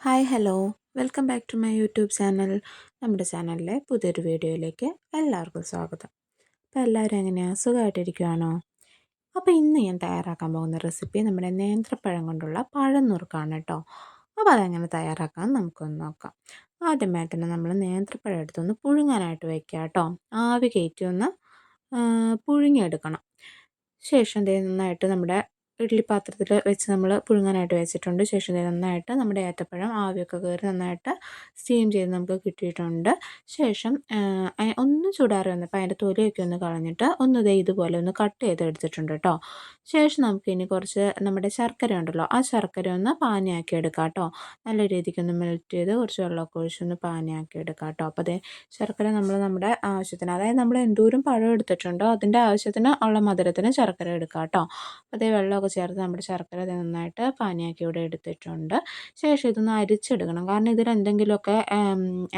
Hi hello welcome back to my YouTube channel നമ്മുടെ ചാനലിലെ പുതിയൊരു വീഡിയോയിലേക്ക് എല്ലാവർക്കും സ്വാഗതം. അപ്പോൾ എല്ലാവരും എങ്ങനെയാണ് സുഖമായിട്ടിരിക്കുവാണോ? അപ്പോൾ ഇന്ന് ഞാൻ തയ്യാറാക്കാൻ പോകുന്ന റെസിപ്പി നമ്മുടെ നേന്ത്രപ്പഴം കൊണ്ടുള്ള പഴം നുറുക്കാണ് കേട്ടോ. അപ്പോൾ അതെങ്ങനെ തയ്യാറാക്കാൻ നമുക്കൊന്ന് നോക്കാം. ആദ്യമായിട്ട് തന്നെ നമ്മൾ നേന്ത്രപ്പഴം എടുത്തൊന്ന് പുഴുങ്ങാനായിട്ട് വയ്ക്കുക കേട്ടോ. ആവി കയറ്റി ഒന്ന് പുഴുങ്ങിയെടുക്കണം. ശേഷം നന്നായിട്ട് നമ്മുടെ ഇഡ്ഡലി പാത്രത്തിൽ വെച്ച് നമ്മൾ പുഴുങ്ങാനായിട്ട് വെച്ചിട്ടുണ്ട്. ശേഷം നന്നായിട്ട് നമ്മുടെ ഏത്തപ്പഴം ആവിയൊക്കെ കയറി നന്നായിട്ട് സ്റ്റീം ചെയ്ത് നമുക്ക് കിട്ടിയിട്ടുണ്ട്. ശേഷം ഒന്ന് ചൂടാറി വന്നപ്പോൾ അതിന്റെ തൊലിയൊക്കെ ഒന്ന് കളഞ്ഞിട്ട് ഒന്ന് ഇതേ ഇതുപോലെ ഒന്ന് കട്ട് ചെയ്ത് എടുത്തിട്ടുണ്ട് കേട്ടോ ശേഷം നമുക്ക് ഇനി കുറച്ച് നമ്മുടെ ശർക്കര ഉണ്ടല്ലോ ആ ശർക്കര ഒന്ന് പാനിയാക്കി എടുക്കാം കേട്ടോ നല്ല രീതിക്ക് ഒന്ന് മെൽറ്റ് ചെയ്ത് കുറച്ച് വെള്ളമൊക്കെ ഒഴിച്ചൊന്ന് പാനിയാക്കി എടുക്കാം കേട്ടോ അപ്പോൾ അതേ ശർക്കര നമ്മൾ നമ്മുടെ ആവശ്യത്തിന് അതായത് നമ്മൾ എന്തോരം പഴം എടുത്തിട്ടുണ്ടോ അതിന്റെ ആവശ്യത്തിന് ഉള്ള മധുരത്തിന് ശർക്കര എടുക്കാം കേട്ടോ അതേ വെള്ളമൊക്കെ ചേർത്ത് നമ്മുടെ ശർക്കര നന്നായിട്ട് പാനിയാക്കി ഇവിടെ എടുത്തിട്ടുണ്ട്. ശേഷം ഇതൊന്ന് അരിച്ചെടുക്കണം. കാരണം ഇതിൽ എന്തെങ്കിലുമൊക്കെ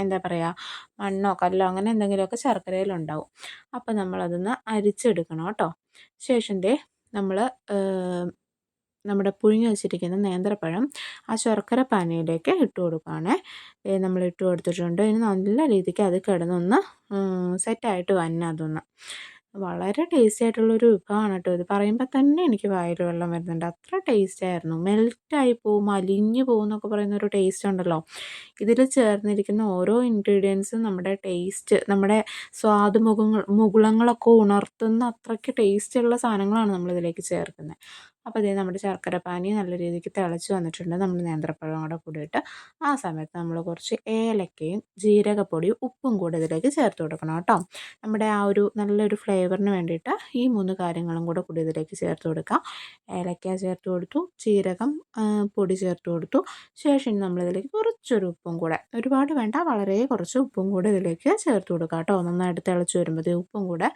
എന്താ പറയുക മണ്ണോ കല്ലോ അങ്ങനെ എന്തെങ്കിലുമൊക്കെ ശർക്കരയിലുണ്ടാവും. അപ്പോൾ നമ്മളതൊന്ന് അരിച്ചെടുക്കണം കേട്ടോ. ശേഷം ദേ നമ്മൾ നമ്മുടെ പുഴുങ്ങി വെച്ചിരിക്കുന്ന നേന്ത്രപ്പഴം ആ ശർക്കര പാനിയിലേക്ക് ഇട്ട് കൊടുക്കുകയാണേ നമ്മൾ ഇട്ട് കൊടുത്തിട്ടുണ്ട്. ഇനി നല്ല രീതിക്ക് അത് കിടന്നൊന്ന് സെറ്റായിട്ട് വന്നെ അതൊന്ന്. വളരെ ടേസ്റ്റി ആയിട്ടുള്ളൊരു വിഭവമാണ് കേട്ടോ ഇത്. പറയുമ്പോൾ തന്നെ എനിക്ക് വായിൽ വെള്ളം വരുന്നുണ്ട്. അത്ര ടേസ്റ്റ് ആയിരുന്നു. മെൽറ്റായി പോവും അലിഞ്ഞു പോകും എന്നൊക്കെ പറയുന്ന ഒരു ടേസ്റ്റ് ഉണ്ടല്ലോ. ഇതിൽ ചേർന്നിരിക്കുന്ന ഓരോ ഇൻഗ്രീഡിയൻസും നമ്മുടെ ടേസ്റ്റ് നമ്മുടെ സ്വാദ് മുഖങ്ങൾ മുകുളങ്ങളൊക്കെ ഉണർത്തുന്ന അത്രയ്ക്ക് ടേസ്റ്റ് ഉള്ള സാധനങ്ങളാണ് നമ്മളിതിലേക്ക് ചേർക്കുന്നത്. അപ്പോൾ ഇതേ നമ്മുടെ ശർക്കര പാനി നല്ല രീതിക്ക് തിളച്ച് വന്നിട്ടുണ്ട്. നമ്മൾ നേന്ത്രപ്പഴം കൂടെ കൂടിയിട്ട് ആ സമയത്ത് നമ്മൾ കുറച്ച് ഏലക്കയും ജീരകപ്പൊടിയും ഉപ്പും കൂടെ ഇതിലേക്ക് ചേർത്ത് കൊടുക്കണം കേട്ടോ. നമ്മുടെ ആ ഒരു നല്ലൊരു ഫ്ലേവറിന് വേണ്ടിയിട്ട് ഈ മൂന്ന് കാര്യങ്ങളും കൂടെ കൂടി ഇതിലേക്ക് ചേർത്ത് കൊടുക്കാം. ഏലക്ക ചേർത്ത് കൊടുത്തു ജീരകം പൊടി ചേർത്ത് കൊടുത്തു. ശേഷം നമ്മളിതിലേക്ക് കുറച്ചൊരു ഉപ്പും കൂടെ ഒരുപാട് വേണ്ട വളരെ കുറച്ച് ഉപ്പും കൂടെ ഇതിലേക്ക് ചേർത്ത് കൊടുക്കാം കേട്ടോ. നന്നായിട്ട് തിളച്ച് വരുമ്പോൾ ഉപ്പും കൂടെ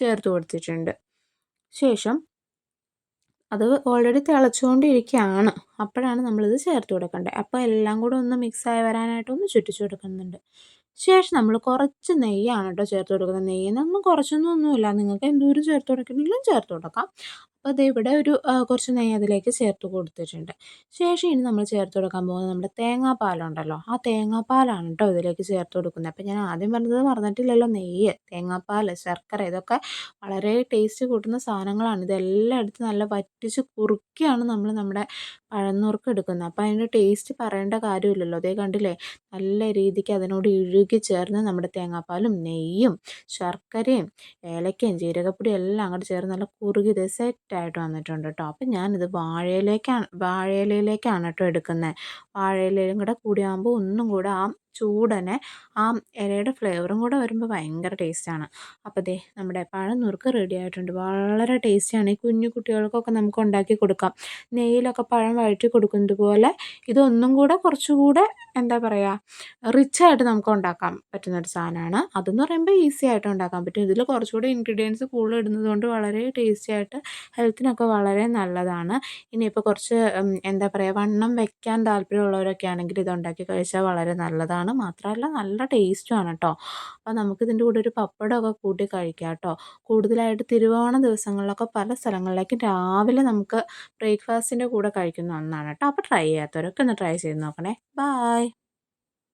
ചേർത്ത് കൊടുത്തിട്ടുണ്ട്. ശേഷം അത് ഓൾറെഡി തിളച്ചുകൊണ്ടിരിക്കുകയാണ്. അപ്പോഴാണ് നമ്മളിത് ചേർത്ത് കൊടുക്കേണ്ടത്. അപ്പോൾ എല്ലാം കൂടെ ഒന്ന് മിക്സായി വരാനായിട്ട് ഒന്ന് ചുറ്റിച്ചു കൊടുക്കുന്നുണ്ട്. ശേഷം നമ്മൾ കുറച്ച് നെയ്യാണ് കേട്ടോ ചേർത്ത് കൊടുക്കുന്നത്. നെയ്യിനൊന്നും കുറച്ചൊന്നും ഒന്നുമില്ല. നിങ്ങൾക്ക് എന്തോരം ചേർത്ത് കൊടുക്കണമെങ്കിലും ചേർത്ത് കൊടുക്കാം. അത് ഇവിടെ ഒരു കുറച്ച് നെയ്യ് അതിലേക്ക് ചേർത്ത് കൊടുത്തിട്ടുണ്ട്. ശേഷം ഇനി നമ്മൾ ചേർത്ത് കൊടുക്കാൻ പോകുന്നത് നമ്മുടെ തേങ്ങാപ്പാലുണ്ടല്ലോ. ആ തേങ്ങാപ്പാലാണ് കേട്ടോ ഇതിലേക്ക് ചേർത്ത് കൊടുക്കുന്നത്. അപ്പോൾ ഞാൻ ആദ്യം പറഞ്ഞത് പറഞ്ഞിട്ടില്ലല്ലോ നെയ്യ് തേങ്ങാപ്പാൽ ശർക്കര ഇതൊക്കെ വളരെ ടേസ്റ്റ് കൂട്ടുന്ന സാധനങ്ങളാണ്. ഇതെല്ലാം എടുത്ത് നല്ല വറ്റിച്ച് കുറുക്കിയാണ് നമ്മൾ നമ്മുടെ പഴന്നുറുക്ക് എടുക്കുന്നത്. അപ്പോൾ അതിന്റെ ടേസ്റ്റ് പറയേണ്ട കാര്യമില്ലല്ലോ. അതേ കണ്ടില്ലേ? നല്ല രീതിക്ക് അതിനോട് ഇഴുകി ചേർന്ന് നമ്മുടെ തേങ്ങാപ്പാലും നെയ്യും ശർക്കരയും ഏലക്കയും ജീരകപ്പൊടിയും എല്ലാം അങ്ങോട്ട് ചേർന്ന് നല്ല കുറുകി ഇത് സെറ്റായിട്ട് വന്നിട്ടുണ്ട് കേട്ടോ അപ്പം ഞാനിത് വാഴയിലേക്കാണ് വാഴയിലയിലേക്കാണ് കേട്ടോ എടുക്കുന്നത് വാഴയിലയും കൂടെ കൂടിയാകുമ്പോൾ ഒന്നും കൂടെ ആ ചൂടനെ ആ ഇലയുടെ ഫ്ലേവറും കൂടെ വരുമ്പോൾ ഭയങ്കര ടേസ്റ്റാണ്. അപ്പോൾ ദേ നമ്മുടെ പഴം നുറുക്ക് റെഡി ആയിട്ടുണ്ട്. വളരെ ടേസ്റ്റിയാണ് ഈ കുഞ്ഞു കുട്ടികൾക്കൊക്കെ നമുക്ക് ഉണ്ടാക്കി കൊടുക്കാം. നെയ്യിലൊക്കെ പഴം വഴറ്റി കൊടുക്കുന്നത് പോലെ ഇതൊന്നും കൂടെ കുറച്ചുകൂടെ എന്താ പറയുക റിച്ചായിട്ട് നമുക്ക് ഉണ്ടാക്കാൻ പറ്റുന്നൊരു സാധനമാണ്. അതെന്ന് പറയുമ്പോൾ ഈസി ആയിട്ട് ഉണ്ടാക്കാൻ പറ്റും. ഇതിൽ കുറച്ചുകൂടി ഇൻഗ്രീഡിയൻസ് കൂടുതൽ ഇടുന്നത് കൊണ്ട് വളരെ ടേസ്റ്റി ആയിട്ട് ഹെൽത്തിനൊക്കെ വളരെ നല്ലതാണ്. ഇനിയിപ്പോൾ കുറച്ച് എന്താ പറയുക വണ്ണം വെക്കാൻ താല്പര്യമുള്ളവരൊക്കെ ആണെങ്കിൽ ഇത് ഉണ്ടാക്കി കഴിച്ചാൽ വളരെ നല്ലതാണ് മാത്രമല്ല നല്ല ടേസ്റ്റുമാണ് കേട്ടോ അപ്പോൾ നമുക്കിതിന്റെ കൂടെ ഒരു പപ്പടമൊക്കെ കൂട്ടി കഴിക്കാം കേട്ടോ കൂടുതലായിട്ട് തിരുവോണ ദിവസങ്ങളിലൊക്കെ പല സ്ഥലങ്ങളിലേക്കും രാവിലെ നമുക്ക് ബ്രേക്ക്ഫാസ്റ്റിന്റെ കൂടെ കഴിക്കുന്ന ഒന്നാണ് കേട്ടോ അപ്പോൾ ട്രൈ ചെയ്യാത്തവരൊക്കെ ഒന്ന് ട്രൈ ചെയ്ത് നോക്കണേ. ബായ്